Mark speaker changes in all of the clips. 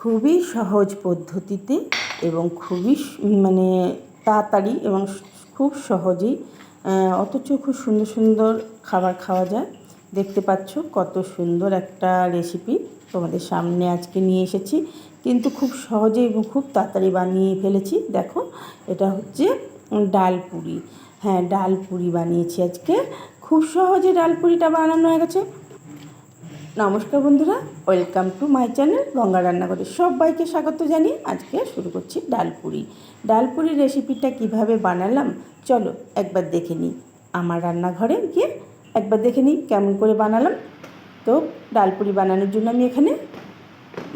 Speaker 1: খুবই সহজ পদ্ধতিতে এবং খুবই মানে তাড়াতাড়ি এবং খুব সহজেই অথচ খুব সুন্দর সুন্দর খাবার খাওয়া যায়। দেখতে পাচ্ছ কত সুন্দর একটা রেসিপি তোমাদের সামনে আজকে নিয়ে এসেছি। কিন্তু খুব সহজে এবং খুব তাড়াতাড়ি বানিয়ে ফেলেছি। দেখো, এটা হচ্ছে ডাল পুরি। হ্যাঁ ডাল পুরি বানিয়েছি আজকে। খুব সহজে ডাল পুরিটা বানানো হয়ে গেছে। নমস্কার বন্ধুরা, welcome to my channel Ganga রান্নাঘরে। সবাইকে স্বাগত জানিয়ে আজকে শুরু করছি ডালপুরি ডালপুরির রেসিপিটা কীভাবে বানালাম, চলো একবার দেখে নিই। আমার রান্নাঘরে গিয়ে একবার দেখে নিই কেমন করে বানালাম। তো ডালপুরি বানানোর জন্য আমি এখানে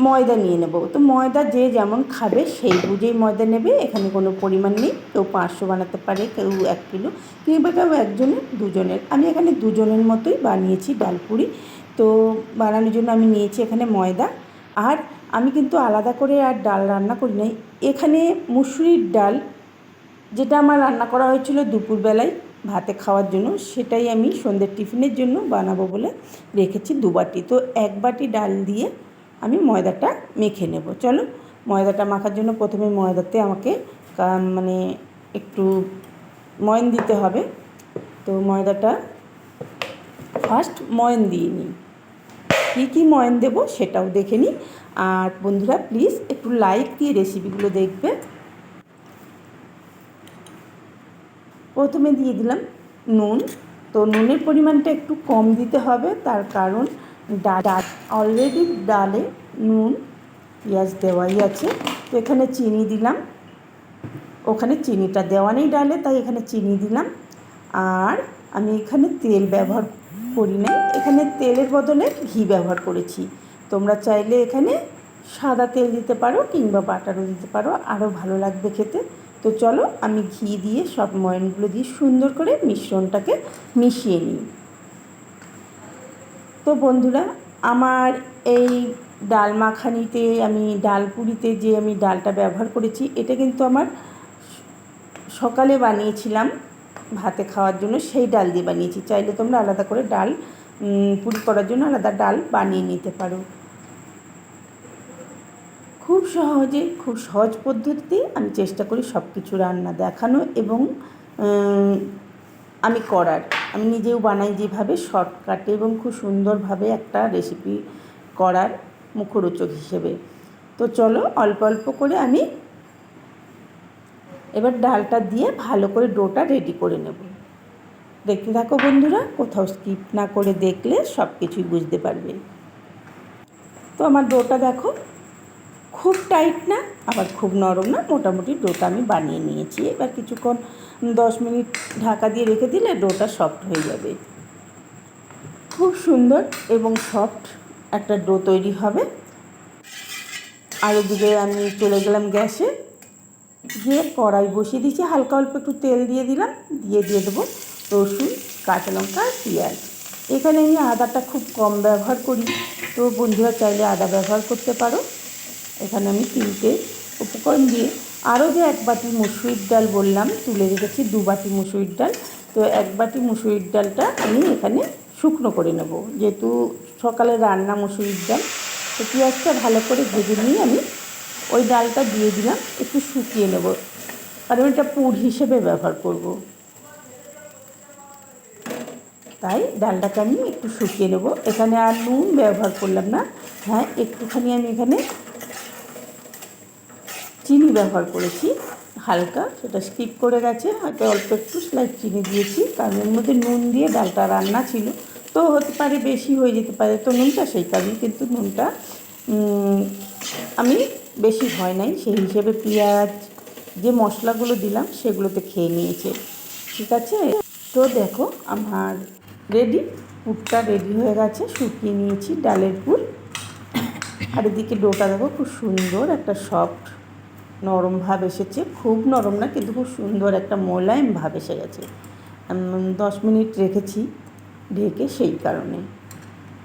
Speaker 1: ময়দা নিয়ে নেব। তো ময়দা যে যেমন খাবে সেই বুঝেই ময়দা নেবে, এখানে কোনো পরিমাণ নেই। কেউ পাঁচশো বানাতে পারে, কেউ এক কিলো, কিংবা কেউ একজনের, দুজনের। আমি এখানে দুজনের মতোই বানিয়েছি ডালপুরি তো বানানোর জন্য আমি নিয়েছি এখানে ময়দা। আর আমি কিন্তু আলাদা করে আর ডাল রান্না করি নাই। এখানে মুসুরির ডাল, যেটা আমার রান্না করা হয়েছিল দুপুরবেলায় ভাতে খাওয়ার জন্য, সেটাই আমি সন্ধ্যের টিফিনের জন্য বানাবো বলে রেখেছি দু বাটি তো এক বাটি ডাল দিয়ে আমি ময়দাটা মেখে নেব। চলো, ময়দাটা মাখার জন্য প্রথমে ময়দাতে আমাকে মানে একটু ময়ন দিতে হবে। তো ময়দাটা ফার্স্ট ময়ন দিয়ে নিই। কী কী ময়ন দেবো সেটাও দেখে নিই। আর বন্ধুরা প্লিজ একটু লাইক দিয়ে রেসিপিগুলো দেখবে। প্রথমে দিয়ে দিলাম নুন। তো নুনের পরিমাণটা একটু কম দিতে হবে, তার কারণ ডাল অলরেডি ডালে নুন, পেঁয়াজ দেওয়াই আছে। তো এখানে চিনি দিলাম। ওখানে চিনিটা দেওয়া নেই ডালে, তাই এখানে চিনি দিলাম। আর আমি এখানে তেল ব্যবহার করি না এখানে তেলের বদলে ঘি ব্যবহার করেছি। তোমরা চাইলে এখানে সাদা তেল দিতে পারো কিংবা বাটারও দিতে পারো, আরও ভালো লাগবে খেতে। তো চলো আমি ঘি দিয়ে সব ময়নগুলো দিয়ে সুন্দর করে মিশ্রণটাকে মিশিয়ে নিই। তো বন্ধুরা, আমার এই ডাল মাখানিতে, আমি ডাল পুরিতে যে আমি ডালটা ব্যবহার করেছি, এটা কিন্তু আমার সকালে বানিয়েছিলাম। ভাতে খাওয়ার জন্য সেই ডাল দিয়ে বানিয়েছি। চাইলে তোমরা আলাদা করে ডাল পুরি করার জন্য আলাদা ডাল বানিয়ে নিতে পারো। খুব সহজে, খুব সহজ পদ্ধতিতে আমি চেষ্টা করি সব কিছু রান্না দেখানো এবং আমি করার। আমি নিজেও বানাই যেভাবে, শর্টকাটে এবং খুব সুন্দরভাবে একটা রেসিপি করার মুখরোচক হিসেবে। তো চলো অল্প অল্প করে আমি এবার ডালটা দিয়ে ভালো করে ডোটা রেডি করে নেব। দেখতে থাকো বন্ধুরা, কোথাও স্কিপ না করে দেখলে সব কিছুই বুঝতে পারবে। তো আমার ডোটা দেখো, খুব টাইট না, আবার খুব নরম না, মোটামুটি ডোটা আমি বানিয়ে নিয়েছি। এবার কিছুক্ষণ দশ মিনিট ঢাকা দিয়ে রেখে দিলে ডোটা সফট হয়ে যাবে। খুব সুন্দর এবং সফট একটা ডো তৈরি হবে। আরও ওদিকে আমি চলে গেলাম গ্যাসে। দিয়ে কড়াই বসিয়ে দিয়েছি। হালকা অল্প একটু তেল দিয়ে দিলাম। দিয়ে দিয়ে দেবো রসুন, কাঁচা লঙ্কা আর পেঁয়াজ। এখানে আমি আদাটা খুব কম ব্যবহার করি। তো বন্ধুরা চাইলে আদা ব্যবহার করতে পারো। এখানে আমি তিনটে উপকরণ দিয়ে আরও যে এক বাটি মুসুরির ডাল বললাম, তুলে রেখেছি দু বাটি মুসুরির ডাল। তো এক বাটি মুসুরির ডালটা আমি এখানে শুকনো করে নেব। যেহেতু সকালে রান্না মুসুরির ডাল, তো পেঁয়াজটা ভালো করে ভেজে নিয়ে আমি ওই ডালটা দিয়ে দিলাম, একটু শুকিয়ে নেব। আর ওইটা পুর হিসেবে ব্যবহার করব। তাই ডালটাকে আমি একটু শুকিয়ে নেব। এখানে আর নুন ব্যবহার করলাম না। হ্যাঁ একটুখানি আমি এখানে চিনি ব্যবহার করেছি, হালকা। সেটা স্কিপ করে গেছে, হয়তো অল্প একটু স্লাইট চিনি দিয়েছি, কারণ এর মধ্যে নুন দিয়ে ডালটা রান্না ছিল। তো হতে পারে বেশি হয়ে যেতে পারে। তো নুনটা সেই কারণে কিন্তু নুনটা আমি বেশি হয় নাই। সেই হিসেবে পেঁয়াজ, যে মশলাগুলো দিলাম, সেগুলোতে খেয়ে নিয়েছে। ঠিক আছে? তো দেখো, আমার রেডি। পুরটা রেডি হয়ে গেছে। শুকিয়ে নিয়েছি ডালের পুর আর এদিকে ডোটা দেখো, খুব সুন্দর একটা সফট, নরম ভাব এসেছে। খুব নরম না, কিন্তু খুব সুন্দর একটা মোলায়েম ভাব এসে গেছে। দশ মিনিট রেখেছি ঢেকে সেই কারণে।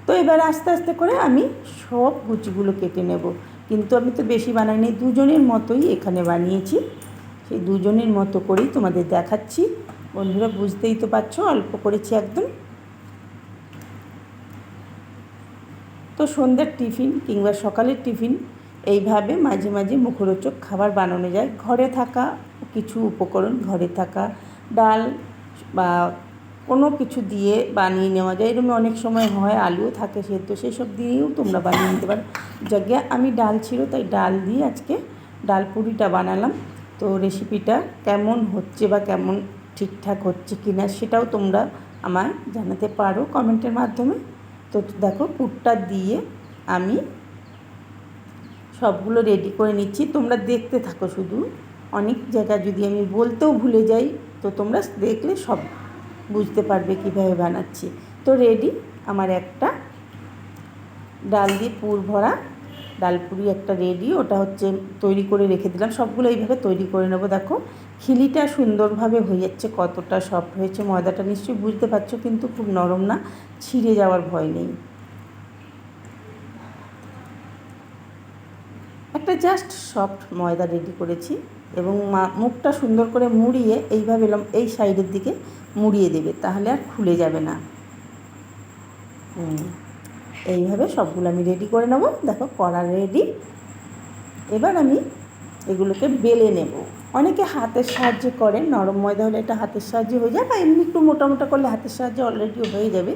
Speaker 1: তো এবার আস্তে আস্তে করে আমি সব কুচিগুলো কেটে নেব। কিন্তু আমি তো বেশি বানাইনি দুজনের মতোই এখানে বানিয়েছি। সেই দুজনের মতো করেই তোমাদের দেখাচ্ছি। বন্ধুরা, বুঝতেই তো পারছ, অল্প করেছি একদম। তো সন্ধ্যের টিফিন কিংবা সকালের টিফিন, এইভাবে মাঝে মাঝে মুখরোচক খাবার বানানো যায়। ঘরে থাকা কিছু উপকরণ, ঘরে থাকা ডাল বা কোনো কিছু দিয়ে বানিয়ে নেওয়া যায়। এরকম অনেক সময় হয়, আলুও থাকে সেদ্ধ, সেসব দিয়েও তোমরা বানিয়ে নিতে পারো। যাকে আমি ডাল ছিল, তাই ডাল দিয়ে আজকে ডাল পুরিটা বানালাম। তো রেসিপিটা কেমন হচ্ছে বা কেমন ঠিকঠাক হচ্ছে কি না সেটাও তোমরা আমায় জানাতে পারো কমেন্টের মাধ্যমে। তো দেখো, পুরটা দিয়ে আমি সবগুলো রেডি করে নিচ্ছি। তোমরা দেখতে থাকো শুধু। অনেক জায়গা যদি আমি বলতেও ভুলে যাই, তো তোমরা দেখলে সব বুঝতে পারবে কীভাবে বানাচ্ছি। তো রেডি আমার একটা ডাল দিয়ে পুর ভরা ডালপুরি একটা রেডি ওটা হচ্ছে তৈরি করে রেখে দিলাম। সবগুলো এইভাবে তৈরি করে নেব। দেখো, খিলিটা সুন্দরভাবে হয়ে যাচ্ছে, কতটা সফট হয়েছে, ময়দাটা নিশ্চয়ই বুঝতে পারছ, কিন্তু খুব নরম না, ছিঁড়ে যাওয়ার ভয় নেই। একটা জাস্ট সফট ময়দা রেডি করেছি। এবং মুখটা সুন্দর করে মুড়িয়ে এইভাবে এই সাইডের দিকে মুড়িয়ে দেবে, তাহলে আর খুলে যাবে না। এইভাবে সবগুলো আমি রেডি করে নেব। দেখো, কড়া রেডি এবার আমি এগুলোকে বেলে নেব। অনেকে হাতের সাহায্যে করে নরম ময়দা হলে এটা হাতের সাহায্যে হয়ে যায়, বা এমনি একটু মোটা মোটা করলে হাতের সাহায্যে অলরেডি হয়ে যাবে।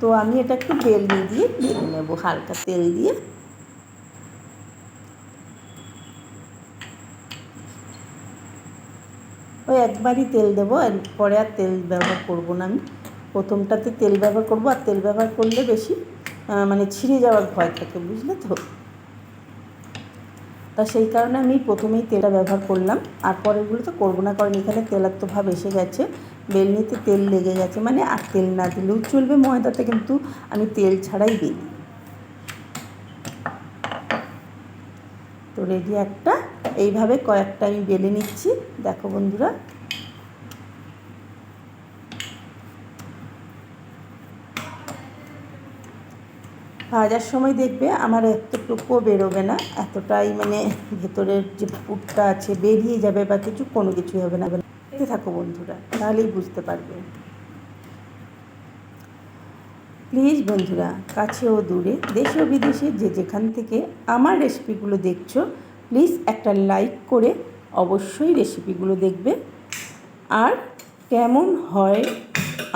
Speaker 1: তো আমি এটা একটু বেলনি দিয়ে বেলে নেব, হালকা তেল দিয়ে। ওই একবারই তেল দেবো পরে আর তেল ব্যবহার করব না আমি। প্রথমটাতে তেল ব্যবহার করব, আর তেল ব্যবহার করলে বেশি মানে ছিঁড়ে যাওয়ার ভয় থাকে, বুঝলে তো? তা সেই কারণে আমি প্রথমেই তেলটা ব্যবহার করলাম, আর পরেরগুলো তো করব না, কারণ এখানে তেলাত্ম ভাব এসে গেছে। বেলনিতে তেল লেগে গেছে মানে আর তেল না দিলেও চলবে, ময়দাতে কিন্তু আমি তেল ছাড়াই দিই তো রেডি একটা এইভাবে কয়েকটা আমি বেলে নিচ্ছি। দেখো বন্ধুরা। ভাজার সময় দেখবে আমার এতটুকুও বেরোবে না। এতটাই মানে ভেতরের যে পুরটা আছে, বেরিয়ে যাবে বা কিছু, কোনো কিছুই হবে না। দেখতে থাকো বন্ধুরা, তাহলেই বুঝতে পারবে। প্লিজ বন্ধুরা কাছে ও দূরে, দেশে ও বিদেশে যে যেখান থেকে আমার রেসিপিগুলো দেখছ প্লিজ একটা লাইক করে অবশ্যই রেসিপিগুলো দেখবে। আর কেমন হয়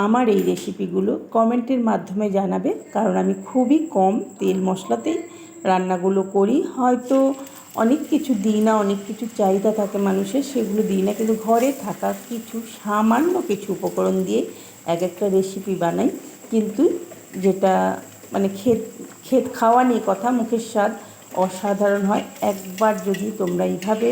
Speaker 1: আমার এই রেসিপিগুলো কমেন্টের মাধ্যমে জানাবে, কারণ আমি খুবই কম তেল মশলাতেই রান্নাগুলো করি। হয়তো অনেক কিছু দিই না, অনেক কিছু চাহিদা থাকে মানুষের, সেগুলো দিই না, কিন্তু ঘরে থাকা কিছু সামান্য কিছু উপকরণ দিয়ে এক একটা রেসিপি বানাই। কিন্তু যেটা মানে খেত খেত খাওয়া নিয়ে কথা, মুখের স্বাদ অসাধারণ হয়। একবার যদি তোমরা এইভাবে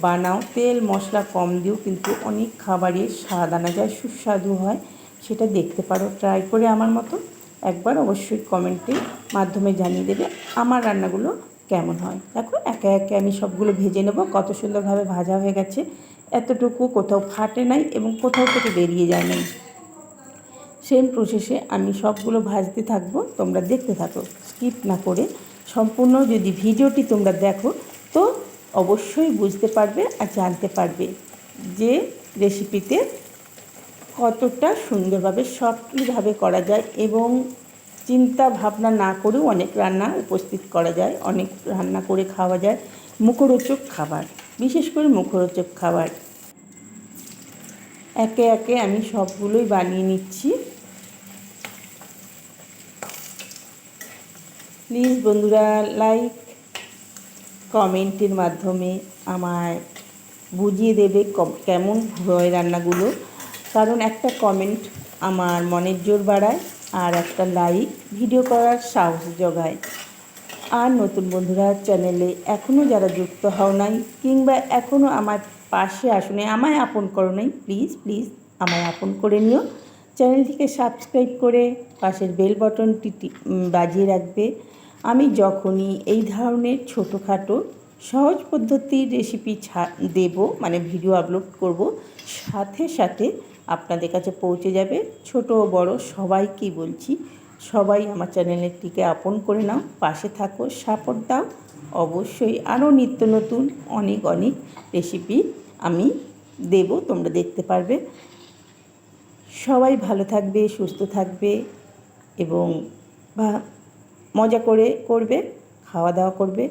Speaker 1: বানাও, তেল, মশলা কম দিও কিন্তু অনেক খাবারের স্বাদ আনা যায়, সুস্বাদু হয়। সেটা দেখতে পারো ট্রাই করে আমার মতো। একবার অবশ্যই কমেন্টের মাধ্যমে জানিয়ে দেবে আমার রান্নাগুলো কেমন হয়। দেখো, একে একে আমি সবগুলো ভেজে নেব। কত সুন্দরভাবে ভাজা হয়ে গেছে। এতটুকু কোথাও ফাটে নাই এবং কোথাও থেকে বেরিয়ে যায় নাই। সেম প্রসেসে আমি সবগুলো ভাজতে থাকব। তোমরা দেখতে থাকো। স্কিপ না করে সম্পূর্ণ যদি ভিডিওটি তোমরা দেখো, তো অবশ্যই বুঝতে পারবে আর জানতে পারবে যে রেসিপিতে কতটা সুন্দরভাবে, সফটলিভাবে করা যায় এবং চিন্তা ভাবনা না করেও অনেক রান্না উপস্থিত করা যায়, অনেক রান্না করে খাওয়া যায়। মুখরোচক খাবার, বিশেষ করে মুখরোচক খাবার। একে একে আমি সবগুলোই বানিয়ে নিচ্ছি। প্লিজ বন্ধুরা লাইক কমেন্টের মাধ্যমে আমায় বুঝিয়ে দেবে কেমন হয় রান্নাগুলো। কারণ একটা কমেন্ট আমার মনের জোর বাড়ায় আর একটা লাইক ভিডিও করার সাহস জোগায়। আর নতুন বন্ধুরা চ্যানেলে এখনও যারা যুক্ত হও নাই, কিংবা এখনও আমার পাশে আসুনে আমায় আপন করো নাই প্লিজ প্লিজ আমায় আপন করে নিও। চ্যানেলটিকে সাবস্ক্রাইব করে পাশের বেল বটনটি বাজিয়ে রাখবে। আমি যখনই এই ধরনের ছোটোখাটো সহজ পদ্ধতির রেসিপি ছা, দেব মানে ভিডিও আপলোড করব, সাথে সাথে আপনাদের কাছে পৌঁছে যাবে ছোট বড় সবাইকেই বলছি, সবাই আমার চ্যানেলের চ্যানেলটিকে আপন করে নাও, পাশে থাকো সাপোর্ট দাও। অবশ্যই আরও নিত্য নতুন অনেক অনেক রেসিপি আমি দেব, তোমরা দেখতে পারবে। সবাই ভালো থাকবে, সুস্থ থাকবে এবং মজা করে করবে খাওয়া দাওয়া করবে।